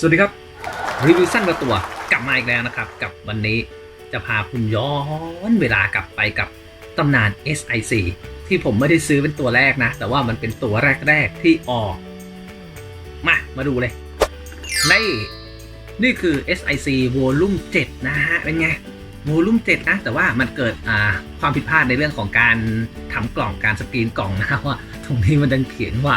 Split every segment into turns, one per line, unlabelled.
สวัสดีครับ รีวิวสั้นกระตัวกลับมาอีกแล้วนะครับ กับวันนี้จะพาคุณย้อนเวลากลับไปกับตำนาน SIC ที่ผมไม่ได้ซื้อเป็นตัวแรกนะ แต่ว่ามันเป็นตัวแรก ๆ ที่ออก มา มาดูเลยนี่นี่คือ SIC Volume 7 นะฮะ เป็นไง Volume 7 นะ แต่ว่ามันเกิดความผิดพลาดในเรื่องของการทำกล่องการสกรีนกล่องนะว่า ตรงนี้มันดันเขียนว่า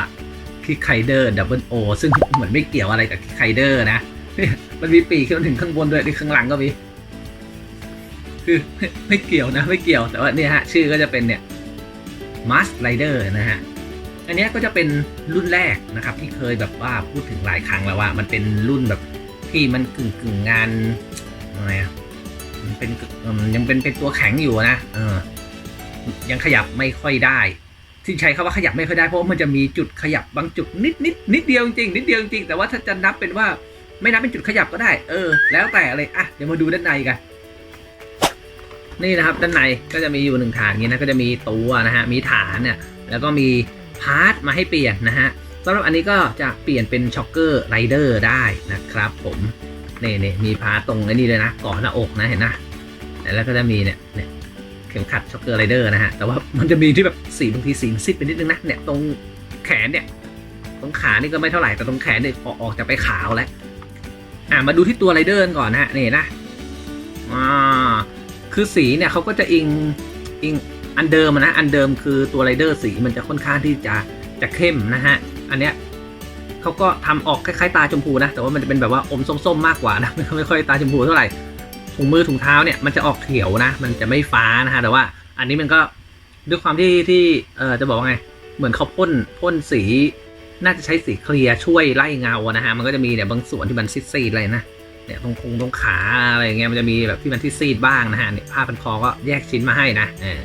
คิกไคเดอร์ดับเบิลโอซึ่งเหมือนไม่เกี่ยวอะไรกับคิกไคเดอร์นะนี่มันมีปีกขึ้นถึงข้างบนด้วยที่ข้างหลังก็มี คือไม่ไม่เกี่ยวนะ ไม่เกี่ยวแต่ว่าเนี่ยฮะ ชื่อก็จะเป็นเนี่ยมาสไรเดอร์นะฮะ อันนี้ก็จะเป็นรุ่นแรกนะครับ ที่เคยแบบว่าพูดถึงหลายครั้งแล้วว่า มันเป็นรุ่นแบบที่มันกึ่งกึ่งงานอะไรอะมันเป็นยังเป็นเป็นตัวแข็งอยู่นะเออยังขยับไม่ค่อยได้ ที่ใช้คำว่าขยับไม่ค่อยได้เพราะว่ามันจะมีจุดขยับบางจุดนิดนิดนิดเดียวจริงนิดเดียวจริงแต่ว่าถ้าจะนับเป็นว่าไม่นับเป็นจุดขยับก็ได้ เออ แล้วแต่เลยอะเดี๋ยวมาดูด้านในกันนี่นะครับด้านในก็จะมีอยู่หนึ่งฐานนี้นะก็จะมีตัวนะฮะมีฐานเนี่ยแล้วก็มีพาร์ทมาให้เปลี่ยนนะฮะสำหรับอันนี้ก็จะเปลี่ยนเป็นช็อคเกอร์ไรเดอร์ได้นะครับผมนี่นี่มีพาร์ทตรงไอ้นี่เลยนะก่อนหน้าอกนะเห็นนะแล้วก็จะมีเนี่ยเนี่ย เข็มขัดช็อคเกอร์ไรเดอร์นะฮะ แต่ว่ามันจะมีที่แบบสีบางทีสีมันซิดไปนิดนึงนะเนี่ยตรงแขนเนี่ย ตรงขานี่ก็ไม่เท่าไหร่แต่ตรงแขนเนี่ยออกออกจะไปขาวแล้วอะมาดูที่ตัวไรเดอร์ก่อนนะฮะนี่นะอ่าคือสีเนี่ยเขาก็จะอิงอิงอันเดิมนะอันเดิมคือตัวไรเดอร์สีมันจะค่อนข้างที่จะจะเข้มนะฮะอันเนี้ยเขาก็ทำออกคล้ายๆตาชมพูนะ แต่ว่ามันจะเป็นแบบว่าอมส้มๆมากกว่านะไม่ค่อยตาชมพูเท่าไหร่ ถุงมือถุงเท้าเนี่ยมันจะออกเขียวนะ มันจะไม่ฟ้านะฮะแต่ว่าอันนี้มันก็ด้วยความที่ที่เออจะบอกว่าไง เหมือนเขาพ่นพ่นสีน่าจะใช้สีเคลียร์ช่วยไล่เงานะฮะมันก็จะมีเนี่ยบางส่วนที่มันซีดๆอะไรนะเนี่ยตรงคงตรงขาอะไรอย่างเงี้ยมันจะมีแบบที่มันที่ซีดบ้างนะฮะเนี่ยผ้าพันคอก็แยกชิ้นมาให้นะเออ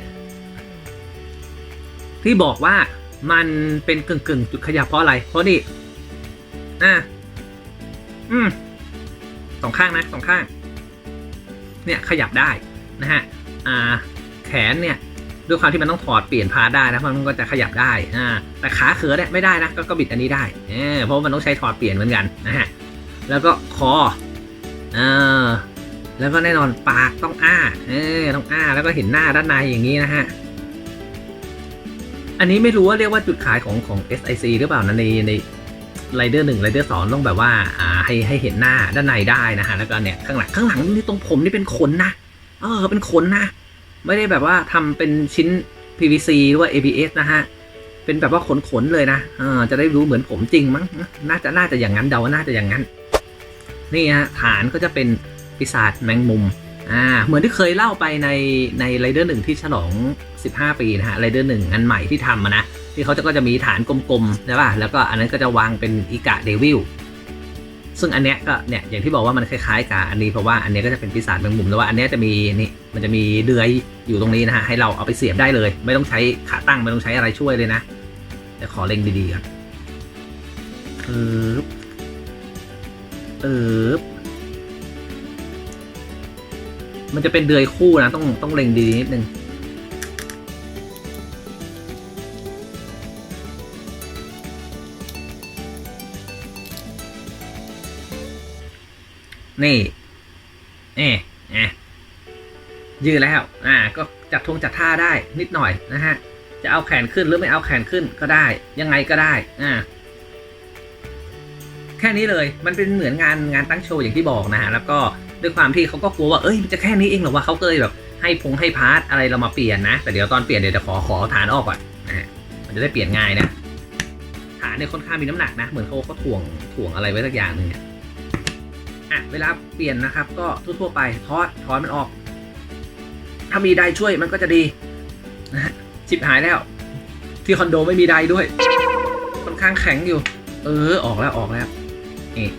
ที่บอกว่ามันเป็นกึ่งกึ่งจุดขยับเพราะอะไร เพราะนี่อะอืมสองข้างนะสองข้าง เนี่ยขยับได้นะฮะอ่าแขนเนี่ยด้วยความที่มันต้องถอดเปลี่ยนพาร์ทได้นะมันก็จะขยับได้อ่าแต่ขาเขือเนี่ยไม่ได้นะก็ก็บิดอันนี้ได้เเพราะว่ามันต้องใช้ถอดเปลี่ยนเหมือนกันนะฮะแล้วก็คอเออแล้วก็แน่นอนปากต้องอ้าเออต้องอ้าแล้วก็เห็นหน้าด้านในอย่างนี้นะฮะอันนี้ไม่รู้ว่าเรียกว่าจุดขายของของ SIC หรือเปล่านะในในไรเดอร์หนึ่งไรเดอร์สองต้องแบบว่าอ่า ให้ให้เห็นหน้าด้านในได้นะฮะแล้วก็เนี่ยข้างหลังข้างหลังนี่ตรงผมนี่เป็นขนนะเออเป็นขนนะ ไม่ได้แบบว่าทำเป็นชิ้น PVC หรือว่า ABS นะฮะเป็นแบบว่าขนๆเลยนะเออจะได้รู้เหมือนผมจริงมั้งน่าจะน่าจะอย่างนั้นเดาว่าน่าจะอย่างนั้น นี่ฮะฐานก็จะเป็นปีศาจแมงมุมอ่าเหมือนที่เคยเล่าไปในในไรเดอร์หนึ่งที่ฉลอง 15 ปีนะฮะไรเดอร์หนึ่งอันใหม่ที่ทำนะที่เขาจะก็จะมีฐานกลมๆใช่ป่ะแล้วก็อันนั้นก็จะวางเป็นอีกะเดวิล ซึ่งอันเนี้ยก็เนี่ยอย่างที่บอกว่ามันคล้ายๆกับอันนี้เพราะว่าอันเนี้ยก็จะเป็นปีศาจแมงมุมแต่ว่าอันเนี้ยจะมีนี่มันจะมีเดือยอยู่ตรงนี้นะฮะให้เราเอาไปเสียบได้เลย ไม่ต้องใช้ขาตั้งไม่ต้องใช้อะไรช่วยเลยนะเดี๋ยวขอเล็งดีๆก่อนปึ๊บปึ๊บมันจะเป็นเดือยคู่นะต้องต้องเล็งดีๆนิดนึง นี่เอ๊ะเอ๊ะยืดแล้วอ่าก็จัดทงจัดท่าได้นิดหน่อยนะฮะจะเอาแขนขึ้นหรือไม่เอาแขนขึ้นก็ได้ ยังไงก็ได้อ่าแค่นี้เลยมันเป็นเหมือนงานงานตั้งโชว์อย่างที่บอกนะฮะแล้วก็ด้วยความที่เขาก็กลัวว่าเอ้ยมันจะแค่นี้เองหรอวะเขาก็เลยแบบให้พงให้พาร์ทอะไรเรามาเปลี่ยนนะ แต่เดี๋ยวตอนเปลี่ยนเดี๋ยวจะขอขอฐานออกก่อนนะฮะมันจะได้เปลี่ยนง่ายนะฐานเนี่ยค่อนข้างมีน้ำหนักนะ เหมือนเขาเขาถ่วงถ่วงอะไรไว้สักอย่างหนึ่งเนี่ย อะเวลาเปลี่ยนนะครับ ก็ทั่วๆไปทอดถอนมันออก ถ้ามีไดช่วยมันก็จะดีนะชิบหายแล้ว ที่คอนโดไม่มีไดด้วยค่อนข้างแข็งอยู่ เออออกแล้วออกแล้วนี่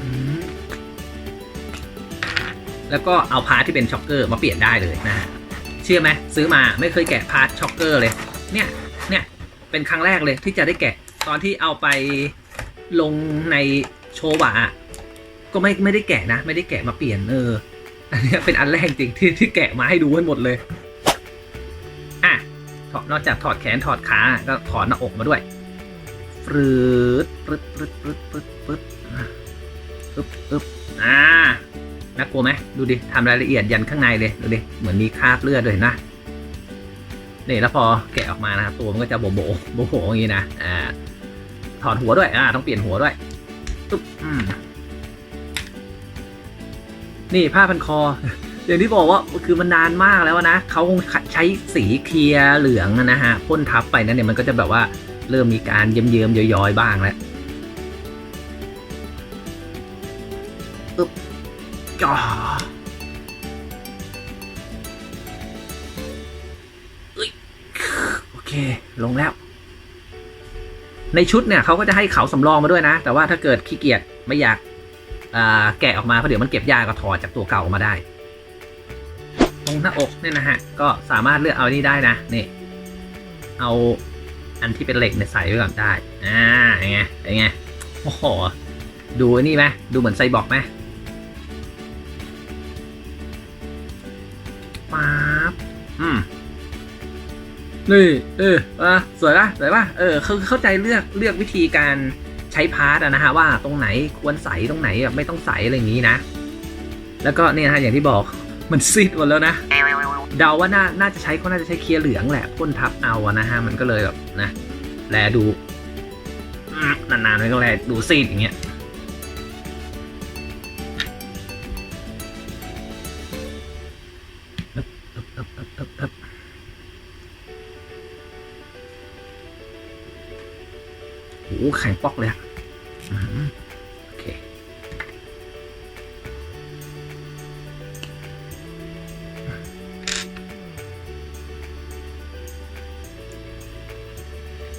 อืมแล้วก็เอาพาร์ทที่เป็นช็อคเกอร์มาเปลี่ยนได้เลยนะฮะเชื่อไหมซื้อมาไม่เคยแกะพาร์ทช็อคเกอร์เลย เนี่ยเนี่ยเป็นครั้งแรกเลยที่จะได้แกะ ตอนที่เอาไปลงในโชวะก็ไม่ไม่ได้แกะนะ ไม่ได้แกะมาเปลี่ยนเออ อันนี้เป็นอันแรกจริงที่ที่แกะมาให้ดูให้หมดเลย อะถอดนอกจากถอดแขนถอดขาก็ถอดหน้าอกมาด้วยฟรืดปรึดปรึดปรึดปรึดปรึดอึบอึ๊บอ่าน่ากลัวไหมดูดิทำรายละเอียดยันข้างในเลยดูดิเหมือนมีคราบเลือดด้วยนนะนี่แล้วพอแกะออกมานะครับตัวมันก็จะโบโบโบโบอย่างนี้นะอ่า ถอดหัวด้วย อ่า ต้องเปลี่ยนหัวด้วยตุ๊บอืมนี่ผ้าพันคอ อย่างที่บอกว่าคือมันนานมากแล้วนะเขาคงใช้สีเคลียเหลืองนะฮะพ่นทับไปนั่นเนี่ยมันก็จะแบบว่าเริ่มมีการเยิ้มๆย้อยๆบ้างแล้วอึ๊บจ้าเอ้ยโอเค ลงแล้ว ในชุดเนี่ยเขาก็จะให้เขาสำรองมาด้วยนะ แต่ว่าถ้าเกิดขี้เกียจไม่อยากแกะออกมาเพราะเดี๋ยวมันเก็บยากก็ถอดจากตัวเก่าออกมาได้ตรงหน้าอกเนี่ยนะฮะก็สามารถเลือกเอานี่ได้นะนี่เอาอันที่เป็นเหล็กเนี่ยใส่ไว้ก่อนได้อ่าอย่างไงอย่างไงโอ้โหดูไอ้นี่ไหมดูเหมือนไซบอร์กไหมป๊าบอืม นี่เอออะสวยป่ะสวยป่ะเออเขาเข้าใจเลือกเลือกวิธีการใช้พาร์ทอะนะฮะว่าตรงไหนควรใสตรงไหนแบบไม่ต้องใสอะไรอย่างนี้นะ แล้วก็เนี่ยฮะอย่างที่บอกมันซีดหมดแล้วนะเดาว่าน่าน่าจะใช้เขาน่าจะใช้เคลียร์เหลืองแหละพ่นทับเอาอะนะฮะมันก็เลยแบบนะแลดูนานๆมันก็แลดูซีดอย่างเงี้ย โอ้แข็งปอกเลยอะโอเค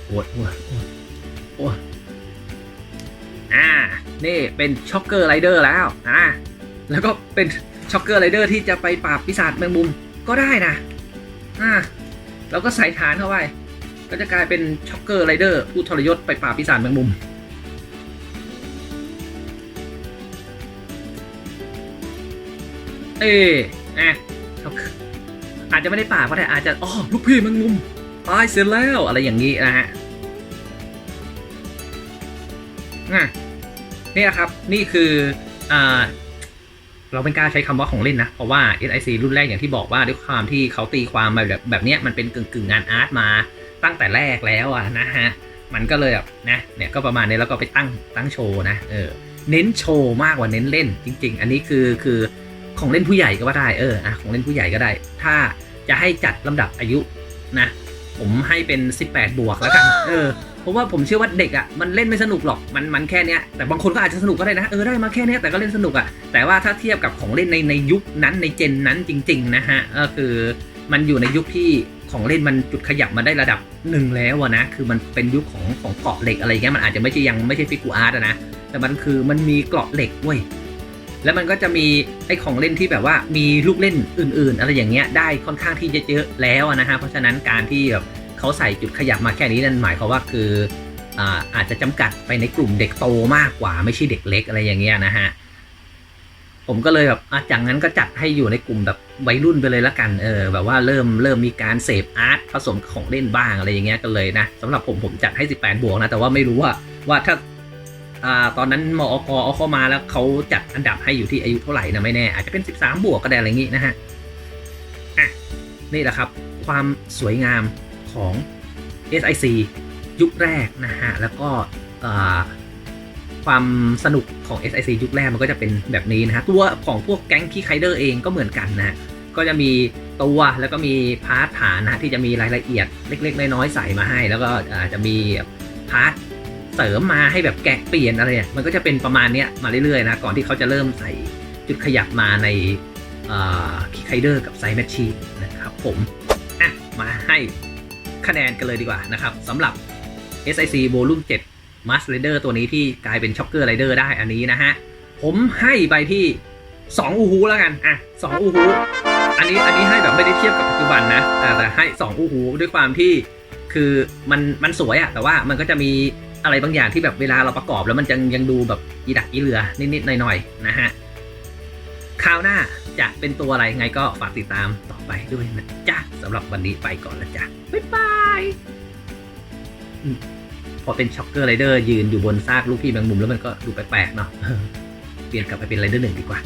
โอ้ยโอ้ยโอ้ยโอ้ยอ่า นี่เป็นช็อกเกอร์ไรเดอร์แล้วอ่าแล้วก็เป็นช็อกเกอร์ไรเดอร์ที่จะไปปราบปีศาจแมงมุมก็ได้นะอ่าแล้วก็ใส่ฐานเข้าไป ก็จะกลายเป็นช็อกเกอร์ไรเดอร์ ผู้ทรยศไปปราบปีศาจแมงมุม เอ๊ะอะอาจจะไม่ได้ปราบก็ได้อาจจะอ๋อลูกพี่แมงมุมตายเสร็จแล้วอะไรอย่างนี้นะฮะนี่นะครับ นี่คืออ่าเราไม่กล้าใช้คำว่าของเล่นนะ เพราะว่า SIC รุ่นแรกอย่างที่บอกว่าด้วยความที่เขาตีความมาแบบแบบนี้มันเป็นกึ่งกึ่งงานอาร์ตมา ตั้งแต่แรกแล้วอะนะฮะมันก็เลยแบบนะเนี่ยก็ประมาณนี้แล้วก็ไปตั้งตั้งโชว์นะเออเน้นโชว์มากกว่าเน้นเล่นจริง ๆ อันนี้คือคือของเล่นผู้ใหญ่ก็ว่าได้เอออะของเล่นผู้ใหญ่ก็ได้ ถ้าจะให้จัดลำดับอายุนะผมให้เป็น 18 บวกแล้วกันเออเพราะว่าผมเชื่อว่าเด็กอะมันเล่นไม่สนุกหรอกมันมันแค่เนี้ยแต่บางคนก็อาจจะสนุกก็ได้นะเออได้มาแค่เนี้ยแต่ก็เล่นสนุกอะแต่ว่าถ้าเทียบกับของเล่นในในยุคนั้นในเจนนั้นจริง ๆ นะฮะก็คือ มันอยู่ในยุคที่ของเล่นมันจุดขยับมาได้ระดับหนึ่งแล้วอะนะ คือมันเป็นยุคของของเกราะเหล็กอะไรเงี้ย มันอาจจะไม่ใช่ยังไม่ใช่ฟิกูอาร์ตนะ แต่มันคือมันมีเกราะเหล็กเว้ย แล้วมันก็จะมีไอ้ของเล่นที่แบบว่ามีลูกเล่นอื่น ๆ อะไรอย่างเงี้ยได้ค่อนข้างที่จะเยอะแล้วนะฮะ เพราะฉะนั้นการที่แบบเขาใส่จุดขยับมาแค่นี้นั่นหมายความว่าคืออาอาจจะจำกัดไปในกลุ่มเด็กโตมากกว่าไม่ใช่เด็กเล็กอะไรอย่างเงี้ยนะฮะ ผมก็เลยแบบอะจากนั้นก็จัดให้อยู่ในกลุ่มแบบวัยรุ่นไปเลยละกัน เออ แบบว่าเริ่มเริ่มมีการเสพอาร์ตผสมของเล่นบ้างอะไรอย่างเงี้ยก็เลยนะสำหรับผมผมจัดให้ 18 บวกนะ แต่ว่าไม่รู้ว่าว่าถ้าอ่าตอนนั้นมอกเอาเข้ามาแล้วเขาจัดอันดับให้อยู่ที่อายุเท่าไหร่นะไม่แน่ อาจจะเป็น 13 บวกก็ได้อะไรอย่างงี้นะฮะ อะ นี่แหละครับ ความสวยงามของ SIC ยุคแรกนะฮะ แล้วก็อ่า ความสนุกของ SIC ยุคแรกมันก็จะเป็นแบบนี้นะฮะ ตัวของพวกแก๊งคีไคเดอร์เองก็เหมือนกันนะก็จะมีตัวแล้วก็มีพาร์ทฐานนะที่จะมีรายละเอียดเล็ก ๆ น้อยๆใส่มาให้ แล้วก็อาจจะมีพาร์ทเสริมมาให้แบบแกะเปลี่ยนอะไรเนี่ยมันก็จะเป็นประมาณเนี้ยมาเรื่อยๆนะก่อนที่เขาจะเริ่มใส่จุดขยับมาในคิคไคเดอร์กับไซแมชชีนะครับผมอะมาให้คะแนนกันเลยดีกว่านะครับสำหรับ SIC Volume 7 Mass Rider ตัวนี้ที่กลายเป็น Shocker Rider ได้อันนี้นะฮะ ผมให้ไปที่2อูฮูแล้วกัน อะ2อูฮูอันนี้อันนี้ให้แบบไม่ได้เทียบกับปัจจุบันนะแต่ให้2อูฮูด้วยความที่คือมันมันสวยอะแต่ว่ามันก็จะมีอะไรบางอย่างที่แบบเวลาเราประกอบแล้วมันยังยังดูแบบอีดักอีเหลือนิดๆหน่อยๆนะฮะคราวหน้าจะเป็นตัวอะไรไงก็ฝากติดตามต่อไปด้วยนะจ๊ะสำหรับวันนี้ไปก่อนแล้วจ้ะบ๊ายบาย พอเป็นช็อกเกอร์ไรเดอร์ยืนอยู่บนซากลูกพี่แมงมุมแล้วมันก็ดูแปลกๆเนาะ เปลี่ยนกลับไปเป็นไรเดอร์หนึ่งดีกว่า